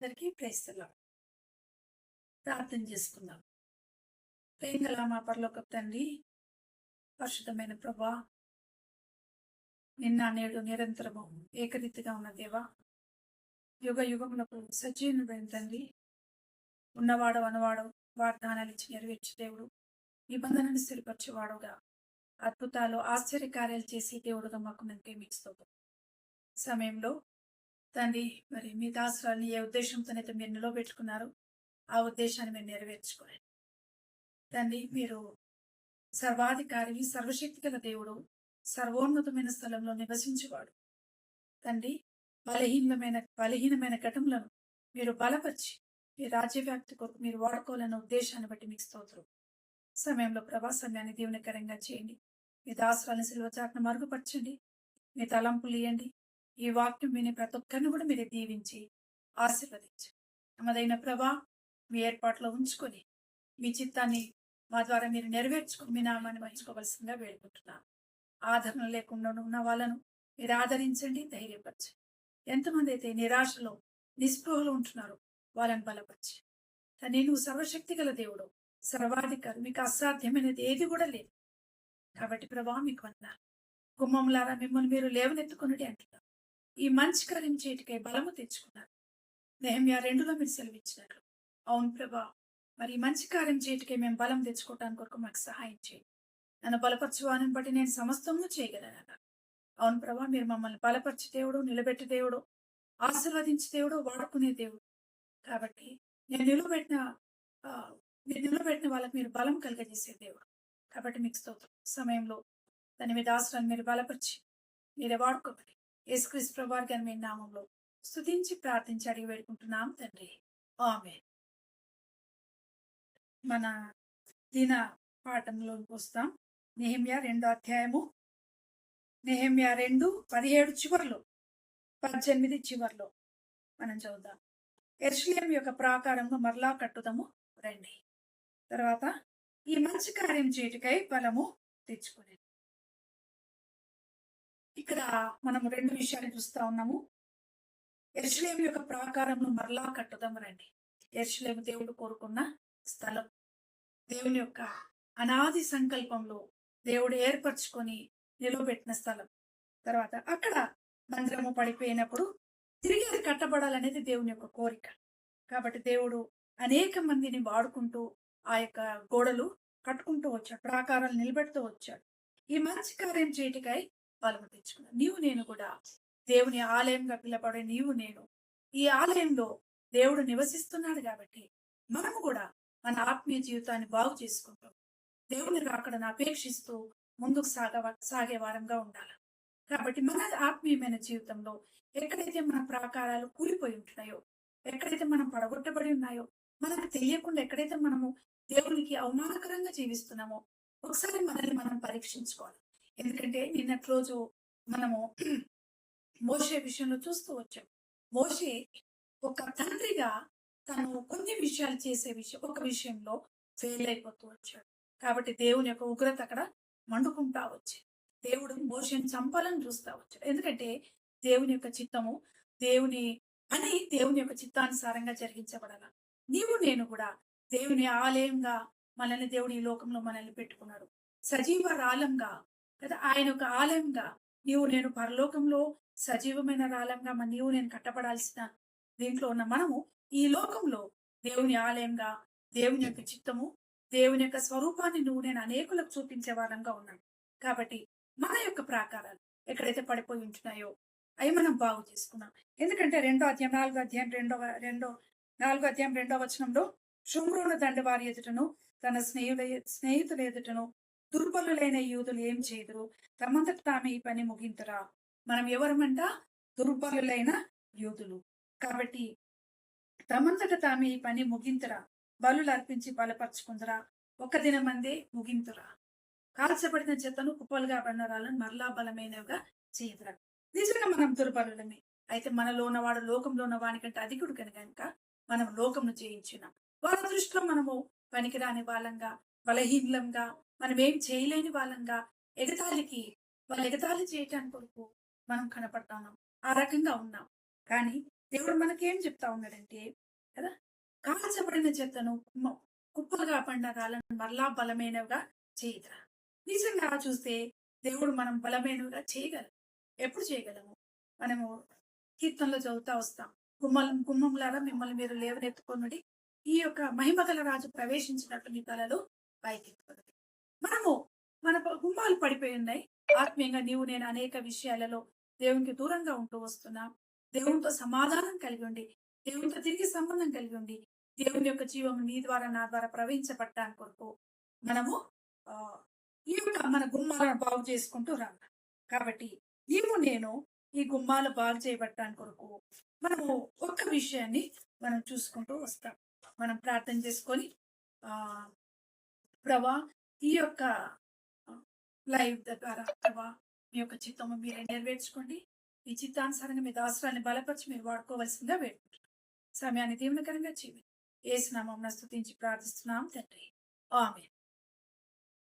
అందరికీ ప్రేస్తున్నాం ప్రార్థన చేసుకుందాం. ప్రేంగల మా పరలోక తండ్రి పరిశుద్ధమైన ప్రభా నిన్న నేడు నిరంతరము ఏకరీతిగా ఉన్న దేవా యుగ యుగములకు సజీవుడైన తండ్రి ఉన్నవాడు అనవాడు వాగ్దానాలు ఇచ్చి నెరవేర్చే దేవుడు నిబంధనను స్థిరపరిచేవాడుగా అద్భుతాలు ఆశ్చర్యకార్యాలు చేసి దేవుడుగా మాకు మేము ప్రేమిస్తూ సమయంలో తండ్రి మరి మీ దాసురాన్ని ఏ ఉద్దేశంతోనైతే మీరు నిలవబెట్టుకున్నారు ఆ ఉద్దేశాన్ని మీరు నెరవేర్చుకోండి. తండ్రి మీరు సర్వాధికారి సర్వశక్తి గల దేవుడు సర్వోన్నతమైన స్థలంలో నివసించేవాడు. తండ్రి బలహీనమైన బలహీనమైన ఘటములను మీరు బలపరిచి మీ రాజ్యవ్యాప్తి కొరకు మీరు వాడుకోవాలన్న ఉద్దేశాన్ని బట్టి మీకు స్తోత్రం. సమయంలో ప్రభా సమయాన్ని దీవెనకరంగా చేయండి. మీ దాసురాలను సిల్వచాట్ను మరుగుపరచండి. మీ తలంపులు ఇవ్వండి ఈ వాక్యం విని ప్రతి ఒక్కరిని కూడా మీరు దీవించి ఆశీర్వదించు తమదైన ప్రభా మీ ఏర్పాట్లో ఉంచుకొని మీ చిత్తాన్ని మా ద్వారా మీరు నెరవేర్చుకొని మీ నామాన్ని వహించుకోవలసిందిగా వేడుకుంటున్నాను. ఆదరణ లేకుండా ఉన్న వాళ్ళను మీరు ఆదరించండి ధైర్యపరచండి. ఎంతమంది అయితే నిరాశలో నిస్పృహలో ఉంటున్నారో వాళ్ళని బలపరిచి తనే నువ్వు సర్వశక్తి గల దేవుడు సర్వాధికారి మీకు అసాధ్యమైనది ఏది కూడా లేదు. కాబట్టి ప్రభా మీకు వందాలి గుమ్మంలారా మిమ్మల్ని మీరు లేవనెత్తుకున్నది అంటున్నారు ఈ మంచి కార్యం చేయటికై బలము తెచ్చుకున్నారు. నెహమ్యా రెండులో మీరు సెలవిచ్చినట్లు. అవును ప్రభా మరి ఈ మంచి కార్యం చేయటికై మేము బలం తెచ్చుకోవటానికి కొరకు మాకు సహాయం చేయండి. నన్ను బలపరచువాని బట్టి నేను సమస్తము చేయగలను అవును ప్రభా మీరు మమ్మల్ని బలపరిచి దేవుడు నిలబెట్టి దేవుడు ఆశీర్వదించి దేవుడు వాడుకునే దేవుడు. కాబట్టి నేను నిలబెట్టిన మీరు నిలబెట్టిన వాళ్ళకి మీరు బలం కలిగజేసే దేవుడు. కాబట్టి మీకు స్తోత్రం. సమయంలో దాని మీద ఆశ్రయాన్ని మీరు బలపరిచి మీరే వాడుకోమని యేసుక్రీస్తు ప్రభార్ గారి మీ నామంలో స్థుతించి ప్రార్థించి అడిగి వేడుకుంటున్నాం తండ్రి. ఆమె మన దిన పాఠంలోకి వస్తాం. నెహమ్యా రెండో అధ్యాయము. నెహమ్యా రెండు పదిహేడు చివర్లో పద్దెనిమిది చివర్లో. మనం చదువుదాం. ఎర్షిలియం యొక్క ప్రాకారంగా మరలా కట్టుదము. రండి. తర్వాత ఈ మంచి కార్యం చేటికై బలము తెచ్చుకునేది ఇక్కడ మనం రెండు విషయాలు చూస్తా ఉన్నాము. ఎర్షిలేం యొక్క ప్రాకారంను మరలా కట్టుదాం రండి. ఎర్షిలేం దేవుడు కోరుకున్న స్థలం. దేవుని యొక్క అనాది సంకల్పంలో దేవుడు ఏర్పరచుకొని నిలవబెట్టిన స్థలం. తర్వాత అక్కడ మందిరము పడిపోయినప్పుడు తిరిగి అది కట్టబడాలనేది దేవుని యొక్క కోరిక. కాబట్టి దేవుడు అనేక మందిని వాడుకుంటూ ఆ యొక్క గోడలు కట్టుకుంటూ వచ్చాడు ప్రాకారాలు నిలబెడుతూ వచ్చాడు. ఈ మంచి కార్యం చేయటికై బలము తెచ్చుకున్నాను నీవు నేను కూడా దేవుని ఆలయంగా పిలబడే నీవు నేను. ఈ ఆలయంలో దేవుడు నివసిస్తున్నాడు కాబట్టి మనము కూడా మన ఆత్మీయ జీవితాన్ని బాగు చేసుకుంటాం. దేవుని రాకడను అపేక్షిస్తూ ముందుకు సాగ సాగే వారంగా ఉండాలి. కాబట్టి మన ఆత్మీయమైన జీవితంలో ఎక్కడైతే మన ప్రాకారాలు కూలిపోయి ఉంటున్నాయో ఎక్కడైతే మనం పడగొట్టబడి ఉన్నాయో మనకు తెలియకుండా ఎక్కడైతే మనము దేవునికి అవమానకరంగా జీవిస్తున్నామో ఒకసారి మనల్ని మనం పరీక్షించుకోవాలి. ఎందుకంటే నిన్నటి రోజు మనము మోషే విషయంలో చూస్తూ వచ్చాం. మోషే ఒక తండ్రిగా తను కొన్ని విషయాలు చేసే విషయం ఒక విషయంలో ఫెయిల్ అయిపోతూ వచ్చాడు. కాబట్టి దేవుని యొక్క ఉగ్రత అక్కడ మండుకుంటా వచ్చి దేవుడు మోషని చంపాలని చూస్తా వచ్చాడు. ఎందుకంటే దేవుని యొక్క చిత్తము దేవుని అని దేవుని యొక్క చిత్తానుసారంగా జరిగించబడాల. నీవు నేను కూడా దేవుని ఆలయంగా మనల్ని దేవుని ఈ లోకంలో మనల్ని పెట్టుకున్నాడు. సజీవ రాలంగా కదా? ఆయన ఒక ఆలయంగా నీవు నేను పరలోకంలో సజీవమైన రాలంగా మన నీవు నేను కట్టబడాల్సిన దీంట్లో ఉన్న మనము ఈ లోకంలో దేవుని ఆలయంగా దేవుని యొక్క చిత్తము దేవుని యొక్క స్వరూపాన్ని నువ్వు నేను అనేకులకు చూపించే వారంగా ఉన్నాడు కాబట్టి మన యొక్క ప్రాకారాలు ఎక్కడైతే పడిపోయి ఉంటున్నాయో అవి మనం బాగు చేసుకున్నాం. ఎందుకంటే రెండో అధ్యాయం నాలుగో అధ్యాయం రెండో రెండో నాలుగో అధ్యాయం రెండో వచనంలో శుమ్రోను దండవారి ఎదుటను తన స్నేహితుల స్నేహితుల ఎదుటను దుర్బలులైన యూదులు ఏం చేయదురు? తమంతట తామే ఈ పని ముగింతురా? మనం ఎవరమంట దుర్బలులైన యూదులు. కాబట్టి తమంతట తామే ఈ పని ముగింతురా? బలు అర్పించి బలపరచుకుందరా? ఒక దినమందే ముగింతురా? కాల్చబడిన చెత్తను కుప్పలుగా బండరాలను మరలా బలమైనవిగా చేయదురా. నిజంగా మనం దుర్బలులమే. అయితే మనలో ఉన్నవాడు లోకంలో ఉన్న వానికంటే అధికుడు కనుక మనం లోకంను జయించిన వాళ్ళ దృష్టిలో మనము పనికిరాని వాళ్ళంగా బలహీనంగా మనం ఏం చేయలేని వాళ్ళంగా ఎగతాళికి వాళ్ళు ఎగతాళి చేయటానికి కొరకు మనం కనపడతాం. ఆ రకంగా ఉన్నాం. కానీ దేవుడు మనకేం చెప్తా ఉన్నాడంటే కదా కాల్చబడిన చెత్తను కుప్పలుగా కుప్పలుగా రాళ్ళను మరలా బలమైనవిగా చేయరా నిజంగా చూస్తే దేవుడు మనం బలమైనవిగా చేయగలం ఎప్పుడు చేయగలము? మనము కీర్తనలో చదువుతా వస్తాం. గుమ్మం గుమ్మంలారా మిమ్మల్ని మీరు లేవనెత్తుకొనుడి ఈ యొక్క మహిమగల రాజు ప్రవేశించినట్టు మీ కళలు పైకి మనము మన గుమ్మాలు పడిపోయి ఉన్నాయి ఆత్మీయంగా నీవు నేను అనేక విషయాలలో దేవునికి దూరంగా ఉంటూ వస్తున్నా. దేవునితో సమాధానం కలిగి ఉండి దేవునితో తిరిగి సంబంధం కలిగి ఉండి దేవుని యొక్క జీవం నీ ద్వారా నా ద్వారా ప్రవహించబట్టాని కొరకు మనము ఆ, ఈ యొక్క మన గుమ్మాలను బాగు చేసుకుంటూ రా. కాబట్టి నీవు నేను ఈ గుమ్మాలు బాగు చేయబట్టాని కొరకు మనము ఒక్క విషయాన్ని మనం చూసుకుంటూ వస్తాం. మనం ప్రార్థన చేసుకొని ఆ ప్రభా ఈ యొక్క లైవ్ ద్వారా ప్రభా మీ యొక్క చిత్తము మీరే నెరవేర్చుకోండి. ఈ చిత్తానుసారంగా మీ దాసరాన్ని బలపరిచి మీరు వాడుకోవాల్సిందిగా వేడుకుంటున్నాం. సమయాన్ని దీవెనకరంగా జీవి ఏసునామం స్తుతించి ప్రార్థిస్తున్నాం తండ్రి. ఆమె